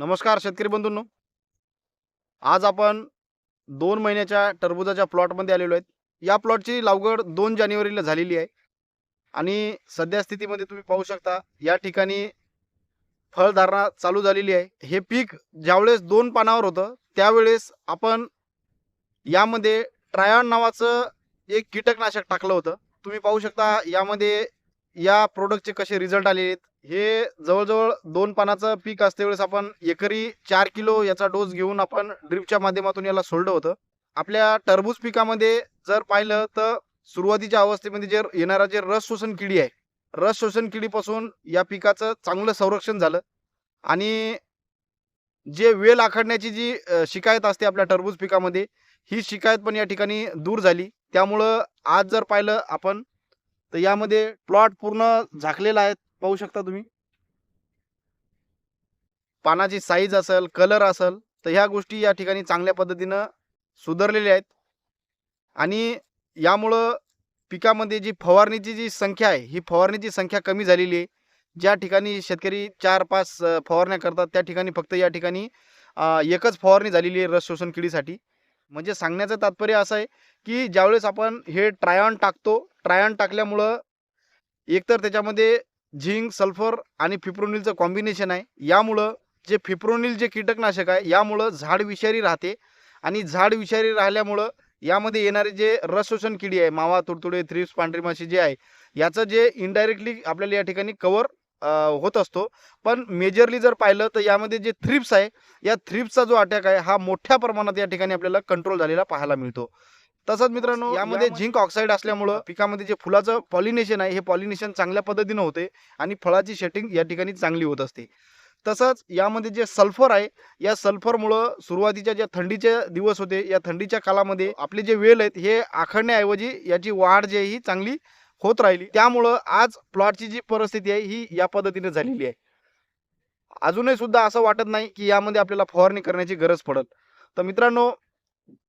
नमस्कार शेतकरी बंधूंनो. आज आपण दोन महिन्याच्या टरबुजाच्या प्लॉटमध्ये आलेलो आहेत. या प्लॉटची लागवड दोन जानेवारीला झालेली आहे. आणि सध्या स्थितीमध्ये तुम्ही पाहू शकता या ठिकाणी फळधारणा चालू झालेली आहे. हे पीक ज्यावेळेस दोन पानावर होतं त्यावेळेस आपण यामध्ये ट्रायॉन नावाचं एक कीटकनाशक टाकलं होतं. तुम्ही पाहू शकता यामध्ये या प्रोडक्टचे कसे रिझल्ट आलेले आहेत. हे जवळजवळ दोन पानाचं पीक असते वेळेस आपण एकरी चार किलो याचा डोस घेऊन आपण ड्रिपच्या माध्यमातून याला सोडलं होतं. आपल्या टरबूज पिकामध्ये जर पाहिलं तर सुरुवातीच्या अवस्थेमध्ये जे येणारा जे रस शोषण किडी आहे रस शोषण किडीपासून या पिकाचं चांगलं संरक्षण झालं. आणि जे वेल आखडण्याची जी शिकायत असते आपल्या टरबूज पिकामध्ये ही शिकायत पण या ठिकाणी दूर झाली. त्यामुळं आज जर पाहिलं आपण तर यामध्ये प्लॉट पूर्ण झाकलेला आहे. पाहू शकता तुम्ही. पानाची साईज असेल कलर असेल तर ह्या गोष्टी या ठिकाणी चांगल्या पद्धतीनं सुधारलेल्या आहेत. आणि यामुळं पिकामध्ये जी फवारणीची जी संख्या आहे ही फवारणीची संख्या कमी झालेली आहे. ज्या ठिकाणी शेतकरी चार पाच फवारण्या करतात त्या ठिकाणी फक्त या ठिकाणी एकच फवारणी झालेली आहे रस शोषण किडीसाठी. म्हणजे सांगण्याचं तात्पर्य असं आहे की ज्यावेळेस आपण हे ट्रायॉन टाकतो ट्रायॉन टाकल्यामुळं एकतर त्याच्यामध्ये झिंक सल्फर आणि फिप्रोनिलचं कॉम्बिनेशन आहे. यामुळं जे फिप्रोनिल जे कीटकनाशक आहे यामुळं झाड विषारी राहते आणि झाड विषारी राहिल्यामुळं यामध्ये येणारे जे रसशोषण किडी आहे मावा तुडतुडे थ्रिप्स पांढरी माशी जे आहे याचं जे इनडायरेक्टली आपल्याला या ठिकाणी कवर होत असतो. पण मेजरली जर पाहिलं तर यामध्ये जे थ्रिप्स आहे या थ्रिप्सचा जो अटॅक आहे हा मोठ्या प्रमाणात या ठिकाणी आपल्याला कंट्रोल झालेला पाहायला मिळतो. तसंच मित्रांनो यामध्ये झिंक ऑक्साईड असल्यामुळं पिकामध्ये जे फुलाचं पॉलिनेशन आहे हे पॉलिनेशन चांगल्या पद्धतीनं होते आणि फळाची शेटिंग या ठिकाणी चांगली होत असते. तसंच यामध्ये जे सल्फर आहे या सल्फरमुळं सुरुवातीच्या ज्या थंडीचे दिवस होते या थंडीच्या काळामध्ये आपले जे वेल आहेत हे आखडण्याऐवजी याची वाढ जी आहे ही चांगली होत राहिली. त्यामुळं आज प्लॉटची जी परिस्थिती आहे ही या पद्धतीने झालेली आहे. अजूनही सुद्धा असं वाटत नाही की यामध्ये आपल्याला फवारणी करण्याची गरज पडत. तर मित्रांनो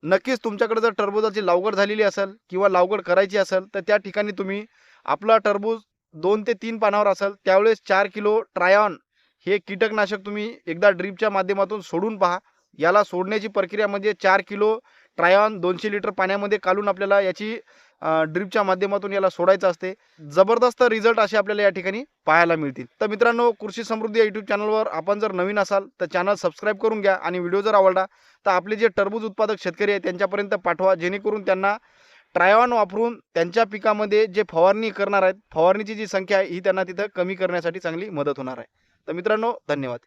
नक्कीच तुमच्याकडे जर टरबूजाची लावगड झालेली असेल किंवा लावगड करायची असेल तर त्या ठिकाणी तुम्ही आपला टरबूज दोन ते तीन पानावर असेल त्यावेळेस चार किलो ट्रायॉन हे कीटकनाशक तुम्ही एकदा ड्रीपच्या माध्यमातून सोडून पहा. याला सोडण्याची प्रक्रिया म्हणजे चार किलो ट्रायॉन दोनशे लिटर पाण्यामध्ये कालून आपल्याला याची ड्रीपच्या माध्यमातून याला सोडायचं असते. जबरदस्त रिझल्ट असे आपल्याला या ठिकाणी पाहायला मिळतील. तर मित्रांनो कृषी समृद्धी या यूट्यूब चॅनलवर आपण जर नवीन असाल तर चॅनल सबस्क्राईब करून घ्या आणि व्हिडिओ जर आवडला तर आपले जे टरबूज उत्पादक शेतकरी आहेत त्यांच्यापर्यंत पाठवा जेणेकरून त्यांना ट्रायॉन वापरून त्यांच्या पिकामध्ये जे फवारणी करणार आहेत फवारणीची जी संख्या आहे ही त्यांना तिथं कमी करण्यासाठी चांगली मदत होणार आहे. तर मित्रांनो धन्यवाद.